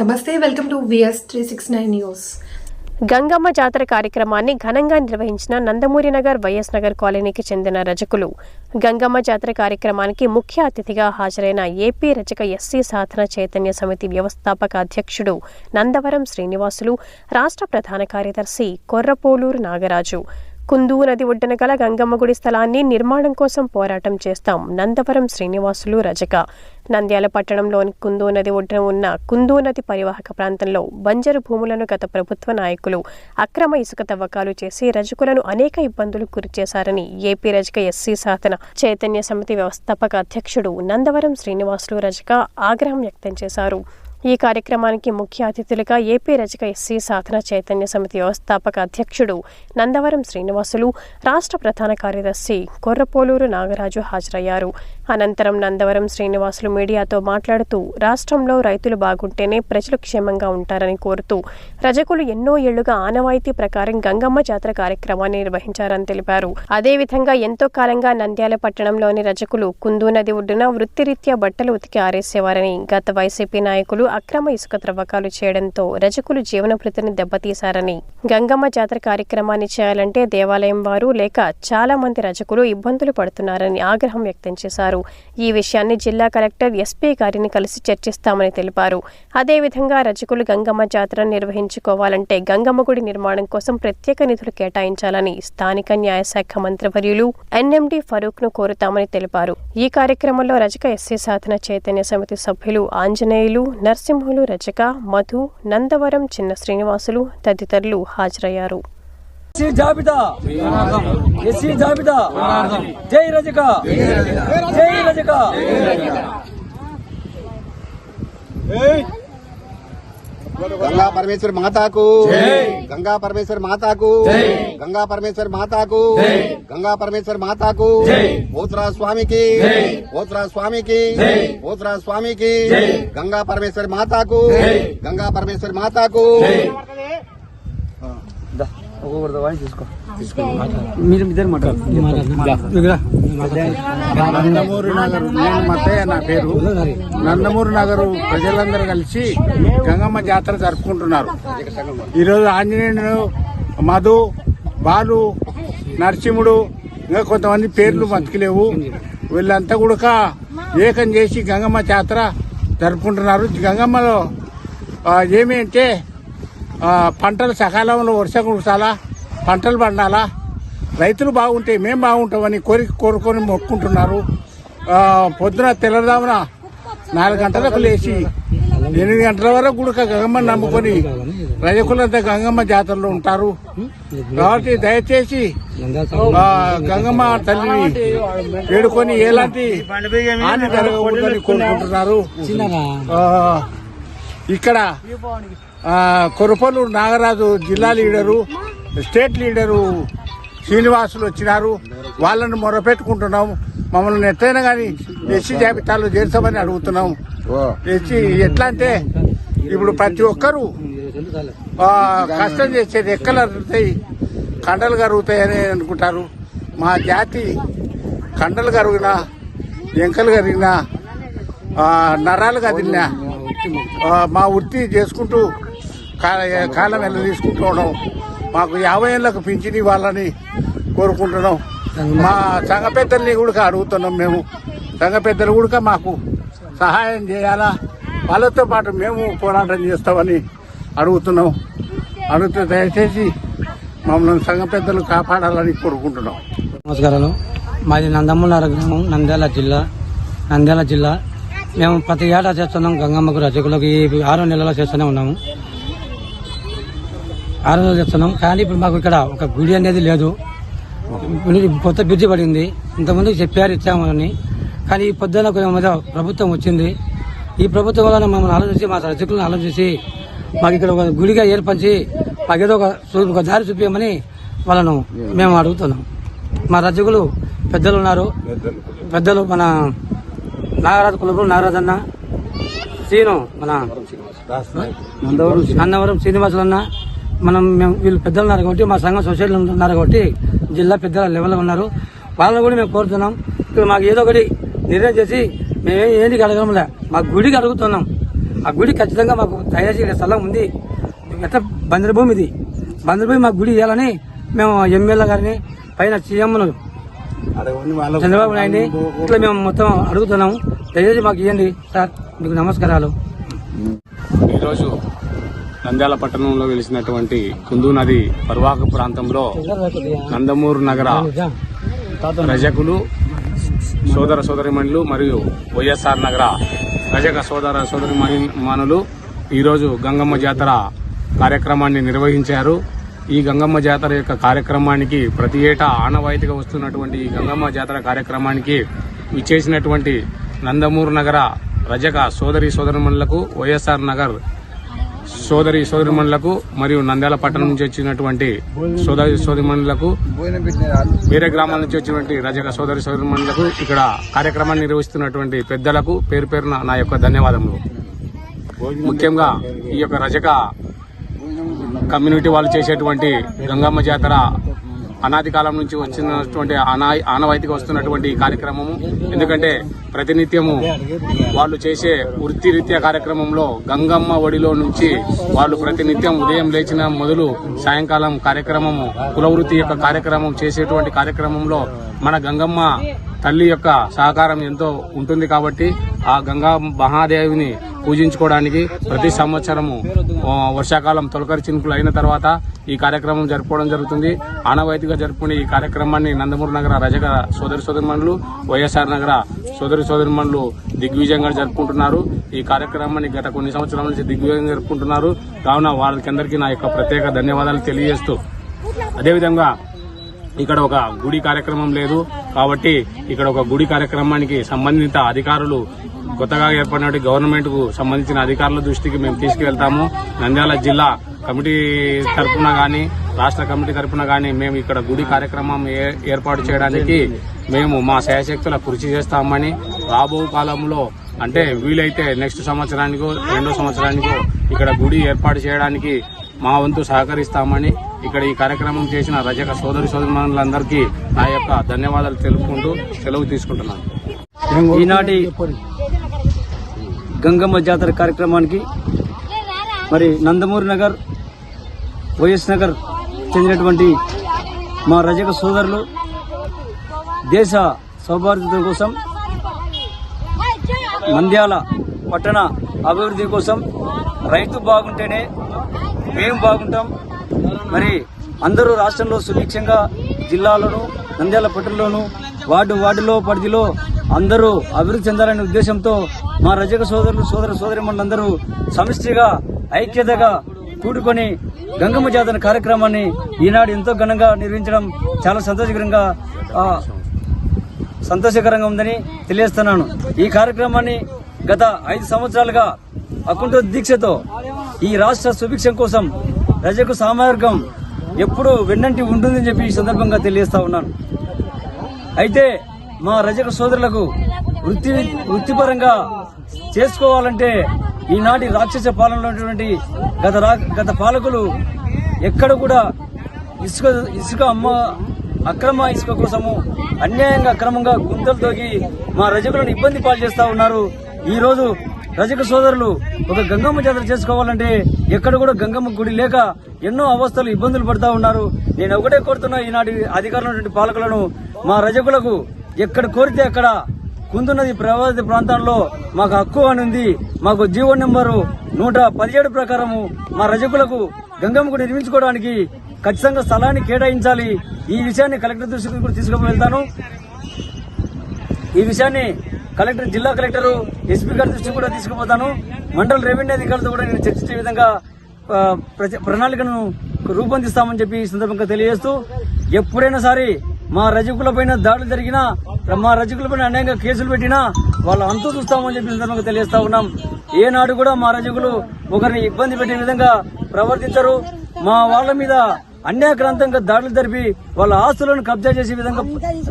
నమస్తే welcome to VS three six nine news Gangamma జాతర కార్యక్రమాన్ని ఘనంగా నిర్వహించిన నందమూరి నగర్ వైఎస్ నగర్ కాలనీకి చెందిన రజకులు. గంగమ్మ జాతర కార్యక్రమానికి ముఖ్య అతిథిగా హాజరైన ఏపీ రచక ఎస్సీ సాధన చైతన్య సమితి వ్యవస్థాపక అధ్యక్షుడు నందవరం శ్రీనివాసులు రాష్ట్ర ప్రధాన కార్యదర్శి కొర్రపోలూరు నాగరాజు. కుందూ నది ఒడ్డున గల గంగమ్మ గుడి స్థలాన్ని నిర్మాణం కోసం పోరాటం చేస్తాం. నందవరం శ్రీనివాసులు రజక. నంద్యాల పట్టణంలోని కుందూ నది ఒడ్డున ఉన్న కుందూ నది పరివాహక ప్రాంతంలో బంజరు భూములను గత ప్రభుత్వ నాయకులు అక్రమ ఇసుక తవ్వకాలు చేసి రజకులను అనేక ఇబ్బందులు గురిచేశారని ఏపీ రజక ఎస్సీ సాధన చైతన్య సమితి వ్యవస్థాపక అధ్యక్షుడు నందవరం శ్రీనివాసులు రజక ఆగ్రహం వ్యక్తం చేశారు. ఈ కార్యక్రమానికి ముఖ్య అతిథులుగా ఏపీ రజక ఎస్సీ సాధన చైతన్య సమితి వ్యవస్థాపక అధ్యక్షుడు నందవరం శ్రీనివాసులు రాష్ట్ర ప్రధాన కార్యదర్శి కొర్రపోలూరు నాగరాజు హాజరయ్యారు. అనంతరం నందవరం శ్రీనివాసులు మీడియాతో మాట్లాడుతూ రాష్ట్రంలో రైతులు బాగుంటేనే ప్రజలు క్షేమంగా ఉంటారని కోరుతూ రజకులు ఎన్నో ఏళ్ళుగా ఆనవాయితీ ప్రకారం గంగమ్మ జాతర కార్యక్రమాన్ని నిర్వహించారని తెలిపారు. అదేవిధంగా ఎంతో కాలంగా నంద్యాల పట్టణంలోని రజకులు కుందూ నది ఒడ్డున వృత్తిరీత్యా బట్టలు ఉతికి ఆరేసేవారని గత వైసీపీ నాయకులు అక్రమ ఇసుక త్రవ్వకాలు చేయడంతో రజకులు జీవనభృతిని దెబ్బతీశారని గంగమ్మ జాతర కార్యక్రమాన్ని చేయాలంటే దేవాలయం వారు లేక చాలా మంది రజకులు ఇబ్బందులు పడుతున్నారని ఆగ్రహం వ్యక్తం చేశారు. ఈ విషయాన్ని జిల్లా కలెక్టర్ ఎస్పీ గారిని కలిసి చర్చిస్తామని తెలిపారు. అదేవిధంగా రజకులు గంగమ్మ జాతర నిర్వహించుకోవాలంటే గంగమ్మ గుడి నిర్మాణం కోసం ప్రత్యేక నిధులు కేటాయించాలని స్థానిక న్యాయశాఖ మంత్రివర్యులు ఎన్ఎండి ఫరూక్ను కోరుతామని తెలిపారు. ఈ కార్యక్రమంలో రజక ఎస్సీ సాధన చైతన్య సమితి సభ్యులు ఆంజనేయులు నరసింహులు రజక మధు నందవరం చిన్న శ్రీనివాసులు తదితరులు హాజరయ్యారు. ఎస్సీ జాబితా. ఎస్సీ జాబితా. జై రజక. జై రజక. गंगा परमेश्वर माता को। गंगा परमेश्वर माता को। गंगा परमेश्वर माता को। गंगा परमेश्वर माता को। भोतरा स्वामी की। भोतरा स्वामी की। भोतरा स्वामी की। गंगा परमेश्वर माता को। गंगा परमेश्वर माता को। ఒక్కొక్కరితో తీసుకో. మీరు ఇద్దరు నందమూరి నగరు నేను మత్తయ్య నా పేరు. నందమూరి నగరు ప్రజలందరూ కలిసి గంగమ్మ జాతర జరుపుకుంటున్నారు. ఈరోజు ఆంజనేయుడు మధు బాలు నరసింహుడు ఇంకా కొంతమంది పేర్లు బతికిలేవు. వీళ్ళంతా కూడా ఏకం చేసి గంగమ్మ జాతర జరుపుకుంటున్నారు. గంగమ్మలో ఆ, ఏమి అంటే ఆ, పంటలు సకాలంలో వర్షం కురసాలా పంటలు పండాలా? రైతులు బాగుంటే మేము బాగుంటామని కోరిక కోరుకొని మొక్కుంటున్నారు. పొద్దున తెల్లదామున నాలుగు గంటలకు లేచి ఎనిమిది గంటల వరకు కూడా గంగమ్మని నమ్ముకొని రజకులంతా గంగమ్మ జాతరలో ఉంటారు. కాబట్టి దయచేసి గంగమ్మ తల్లిని వేడుకొని ఎలాంటి హాని జరగకూడదని కోరుకుంటున్నారు. ఇక్కడ కొరపలు నాగరాజు జిల్లా లీడరు స్టేట్ లీడరు శ్రీనివాసులు వచ్చినారు. వాళ్ళని మొరపెట్టుకుంటున్నాం. మమ్మల్ని ఎట్లయినా కానీ ఎస్సీ జాబితాలో చేర్చమని అడుగుతున్నాం. ఎస్సీ ఎట్లా అంటే ఇప్పుడు ప్రతి ఒక్కరూ కష్టం చేసేది ఎక్కలు అరుగుతాయి కండలు కరుగుతాయని అనుకుంటారు. మా జాతి కండలు కరిగినా ఎంకలు కరిగినా నరాలు కదిలినా మా వృత్తి చేసుకుంటూ కాలం వెళ్ళ తీసుకుంటూ ఉన్నాం మాకు యాభై ఏళ్ళకు పింఛన్ ఇవ్వాలని కోరుకుంటున్నాం. మా సంఘ పెద్దల్ని కూడా అడుగుతున్నాం మేము. సంఘ పెద్దలు కూడా మాకు సహాయం చేయాలా? వాళ్ళతో పాటు మేము పోరాటం చేస్తామని అడుగుతున్నాం. అడుగుతూ దయచేసి మమ్మల్ని సంఘ పెద్దలు కాపాడాలని కోరుకుంటున్నాం. నమస్కారాలు. మాది నందమూల గ్రామం నంద్యాల జిల్లా నంద్యాల జిల్లా. మేము ప్రతి ఏటా చేస్తున్నాం గంగమ్మకు రచకులకు ఈ ఆరు నెలలో చేస్తూనే ఉన్నాము. ఆరో నెలలు చేస్తున్నాం కానీ ఇప్పుడు మాకు ఇక్కడ ఒక గుడి అనేది లేదు. కొత్త బ్రిడ్జి పడింది. ఇంతకుముందు చెప్పారు ఇచ్చామని కానీ ఈ పొద్దున కొంచెం మీద ప్రభుత్వం వచ్చింది. ఈ ప్రభుత్వం వలన మమ్మల్ని ఆలోచించి మా రచకులను ఆలోచించి మాకు ఇక్కడ ఒక గుడిగా ఏర్పరిచి మాకు ఏదో ఒక దారి చూపించమని వాళ్ళను మేము అడుగుతున్నాం. మా రచకులు పెద్దలు ఉన్నారు. పెద్దలు మన నాగరాజు కులపులు నాగరాజు అన్న సీను మన నందవరం శ్రీనివాసులు అన్న మనం మేము వీళ్ళు పెద్దలు ఉన్నారు కాబట్టి మా సంఘం సొసైటీలో ఉన్నారు కాబట్టి జిల్లా పెద్దల లెవెల్లో ఉన్నారు. వాళ్ళని కూడా మేము కోరుతున్నాం. ఇప్పుడు మాకు ఏదో ఒకటి నిర్ణయం చేసి మేము ఏంటికి అడగడంలే. మా గుడికి అడుగుతున్నాం. ఆ గుడి ఖచ్చితంగా మాకు తయారు చేసే స్థలం ఉంది. ఎట్లా బందర భూమి ఇది? బందర భూమి మాకు గుడి ఇవ్వాలని మేము ఎమ్మెల్యే గారిని పైన సీఎంను చంద్రబాబు నాయుడిని ఇట్లా మేము మొత్తం అడుగుతున్నాము దయచేసి మాకు ఇవ్వండి. సార్ మీకు నమస్కారాలు. ఈరోజు నంద్యాల పట్టణంలో వెలిసినటువంటి కుందు నది పర్వాహక ప్రాంతంలో నందమూరు నగర రజకులు సోదర సోదరిమణులు మరియు వైఎస్ఆర్ నగర రజక సోదర సోదరి మనులు ఈరోజు గంగమ్మ జాతర కార్యక్రమాన్ని నిర్వహించారు. ఈ గంగమ్మ జాతర యొక్క కార్యక్రమానికి ప్రతి ఏటా ఆనవాయితీగా వస్తున్నటువంటి ఈ గంగమ్మ జాతర కార్యక్రమానికి విచ్చేసినటువంటి నందమూరు నగర రజక సోదరి సోదరిమణులకు వైఎస్ఆర్ నగర్ సోదరి సోదరిమణులకు మరియు నంద్యాల పట్టణం నుంచి వచ్చినటువంటి సోదరి సోదరిమణులకు వేరే గ్రామాల నుంచి వచ్చినటువంటి రజక సోదరి సోదరిమణులకు ఇక్కడ కార్యక్రమాన్ని నిర్వహిస్తున్నటువంటి పెద్దలకు పేరు పేరున నా యొక్క ధన్యవాదములు. ముఖ్యంగా ఈ యొక్క రజక కమ్యూనిటీ వాళ్ళు చేసేటువంటి గంగమ్మ జాతర అనాది కాలం నుంచి వచ్చినటువంటి అనా ఆనవాయితీగా వస్తున్నటువంటి ఈ కార్యక్రమము. ఎందుకంటే ప్రతినిత్యము వాళ్ళు చేసే వృత్తిరీత్యా కార్యక్రమంలో గంగమ్మ ఒడిలో నుంచి వాళ్ళు ప్రతినిత్యం ఉదయం లేచిన మొదలు సాయంకాలం కార్యక్రమము కులవృత్తి యొక్క కార్యక్రమం చేసేటువంటి కార్యక్రమంలో మన గంగమ్మ తల్లి యొక్క సహకారం ఎంతో ఉంటుంది కాబట్టి ఆ గంగా మహాదేవిని పూజించుకోవడానికి ప్రతి సంవత్సరము వర్షాకాలం తొలకరి చినుకులు అయిన తర్వాత ఈ కార్యక్రమం జరుపుకోవడం జరుగుతుంది. ఆనవాయితీగా జరుపుకునే ఈ కార్యక్రమాన్ని నందమూరు నగర రజక సోదరి సోదరిమణులు వైఎస్ఆర్ నగర సోదరి సోదరిమణులు దిగ్విజయంగా జరుపుకుంటున్నారు. ఈ కార్యక్రమాన్ని గత కొన్ని సంవత్సరాల నుంచి దిగ్విజయంగా జరుపుకుంటున్నారు. కావున వాళ్ళకందరికీ నా యొక్క ప్రత్యేక ధన్యవాదాలు తెలియజేస్తూ అదేవిధంగా ఇక్కడ ఒక గుడి కార్యక్రమం లేదు కాబట్టి ఇక్కడ ఒక గుడి కార్యక్రమానికి సంబంధిత అధికారులు కొత్తగా ఏర్పడిన గవర్నమెంట్కు సంబంధించిన అధికారుల దృష్టికి మేము తీసుకువెళ్తాము. నంద్యాల జిల్లా కమిటీ తరపున గాని రాష్ట్ర కమిటీ తరపున గాని మేము ఇక్కడ గుడి కార్యక్రమం ఏ- ఏర్పాటు చేయడానికి మేము మా శాయశక్తుల కృషి చేస్తామని రాబో కాలంలో అంటే వీలైతే నెక్స్ట్ సంవత్సరానికో రెండో సంవత్సరానికో ఇక్కడ గుడి ఏర్పాటు చేయడానికి మా వంతు సహకరిస్తామని ఇక్కడ ఈ కార్యక్రమం చేసిన రజక సోదరి సోదరులందరికీ నా యొక్క ధన్యవాదాలు తెలుపుకుంటూ సెలవు తీసుకుంటున్నాను. ఈనాటి గంగమ్మ జాతర కార్యక్రమానికి మరి నందమూరి నగర్ వైఎస్ నగర్ చెందినటువంటి మా రజక సోదరులు దేశ సౌభాగ్యత కోసం మంద్యాల పట్టణ అభివృద్ధి కోసం రైతు బాగుంటేనే మేము బాగుంటాం. మరి అందరూ రాష్ట్రంలో సుభిక్షంగా జిల్లాలోను నంద్యాల పట్టణంలోను వార్డు వార్డులో పరిధిలో అందరూ అభివృద్ధి చెందాలనే ఉద్దేశంతో మా రజక సోదరులు సోదర సోదరిమణులందరూ సమిష్టిగా ఐక్యతగా కూడుకొని గంగమ్మ జాతర కార్యక్రమాన్ని ఈనాడు ఎంతో ఘనంగా నిర్వహించడం చాలా సంతోషకరంగా సంతోషకరంగా ఉందని తెలియజేస్తున్నాను. ఈ కార్యక్రమాన్ని గత ఐదు సంవత్సరాలుగా అకుంఠ దీక్షతో ఈ రాష్ట్ర సుభిక్షం కోసం రజకు సామార్గం ఎప్పుడు వెన్నంటి ఉంటుందని చెప్పి ఈ సందర్భంగా తెలియజేస్తా ఉన్నాను. అయితే మా రజక సోదరులకు వృత్తి వృత్తిపరంగా చేసుకోవాలంటే ఈనాటి రాక్షస పాలనలో ఉన్నటువంటి గత రా- గత పాలకులు ఎక్కడ కూడా ఇసుక ఇసుక అమ్మ అక్రమ ఇసుక కోసము అన్యాయంగా అక్రమంగా గుంతలు తోగి మా రజకులను ఇబ్బంది పాలు చేస్తూ ఉన్నారు. ఈ రోజు రజక సోదరులు ఒక గంగమ్మ జాతర చేసుకోవాలంటే ఎక్కడ కూడా గంగమ్మ గుడి లేక ఎన్నో అవస్థలు ఇబ్బందులు పడుతూ ఉన్నారు. నేను ఒకటే కోరుతున్నా ఈనాటి అధికారులు పాలకులను మా రజకులకు ఎక్కడ కోరితే అక్కడ కుందున్నది ప్రభావిత ప్రాంతంలో మాకు హక్కు అని ఉంది. మాకు జీవో నెంబరు నూట పదిహేడు ప్రకారము మా రజకులకు గంగమ్మకు నిర్మించుకోవడానికి ఖచ్చితంగా స్థలాన్ని కేటాయించాలి. ఈ విషయాన్ని కలెక్టర్ దృష్టికి కూడా తీసుకువెళ్తాను ఈ విషయాన్ని కలెక్టర్ జిల్లా కలెక్టర్ ఎస్పీ గారి దృష్టికి కూడా తీసుకుపోతాను. మండల రెవెన్యూ అధికారులతో కూడా నేను చర్చించే విధంగా ప్రజ- ప్రణాళికను రూపొందిస్తామని చెప్పి ఈ సందర్భంగా తెలియజేస్తూ ఎప్పుడైనా సరే మా రజకుల పైన దాడులు జరిగినా మా రజకుల అన్యాయంగా కేసులు పెట్టినా వాళ్ళు అంతు చూస్తామని చెప్పి ఈ సందర్భంగా తెలియజేస్తా ఉన్నాం. ఏనాడు కూడా మా రజకులు ఒకరిని ఇబ్బంది పెట్టే విధంగా ప్రవర్తించరు. మా వాళ్ళ మీద అన్యాక్రాంతంగా దాడులు జరిపి వాళ్ళ ఆస్తులను కబ్జా చేసే విధంగా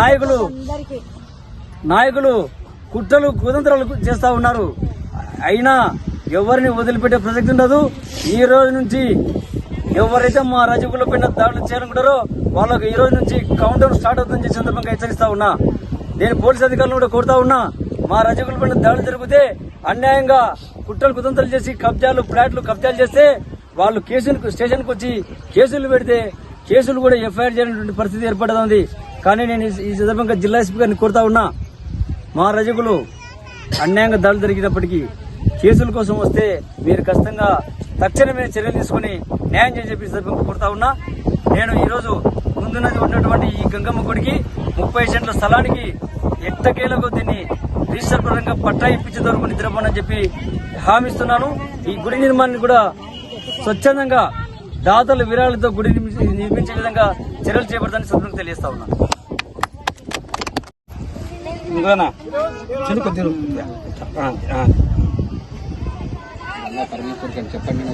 నాయకులు నాయకులు కుట్రలు కుతంత్రాలు చేస్తా ఉన్నారు. అయినా ఎవరిని వదిలిపెట్టే ప్రసక్తి ఉండదు. ఈ రోజు నుంచి ఎవరైతే మా రజకుల పైన దాడులు చేయాలనుకుంటారో వాళ్ళకు ఈ రోజు నుంచి కౌంటర్ స్టార్ట్ అవుతుందని చెప్పి సందర్భంగా హెచ్చరిస్తా ఉన్నా. నేను పోలీస్ అధికారులను కూడా కోరుతా ఉన్నా మా రజకుల పైన దాడులు జరిగితే అన్యాయంగా కుట్రలు కుతంత్రాలు చేసి కబ్జాలు ఫ్లాట్లు కబ్జాలు చేస్తే వాళ్ళు కేసులు స్టేషన్కి వచ్చి కేసులు పెడితే కేసులు కూడా ఎఫ్ఐఆర్ చేయనటువంటి పరిస్థితి ఏర్పడుతుంది. కానీ నేను ఈ- సందర్భంగా జిల్లా ఎస్పీ గారిని కోరుతా ఉన్నా మా రజకులు అన్యాయంగా దాడులు జరిగినప్పటికీ కేసుల కోసం వస్తే మీరు ఖచ్చితంగా తక్షణమే చర్యలు తీసుకుని న్యాయం చేసి చెప్పి సందర్భంగా కోరుతా ఉన్నా. నేను ఈరోజు ముందున్నది ఉన్నటువంటి ఈ గంగమ్మ గుడికి ముప్పై సెంట్ల స్థలానికి ఎట్టకేలకు దీన్ని రిజిస్టర్ పరంగా పట్టా ఇప్పించే వరకు నిద్రపోనని చెప్పి హామీ ఇస్తున్నాను. ఈ గుడి నిర్మాణాన్ని కూడా స్వచ్ఛందంగా దాతల విరాళాలతో గుడి నిర్మి- నిర్మించే విధంగా చర్యలు చేపడతానని సందర్భంగా తెలియజేస్తా ఉన్నాను. చెప్పండి